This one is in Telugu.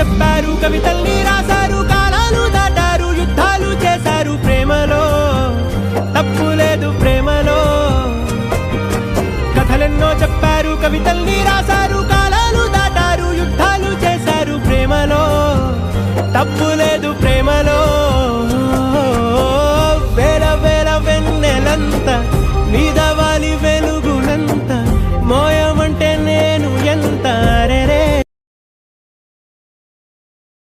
చెప్పారు కవితల్ని రాశారు కాలాలు దాటారు యుద్ధాలు చే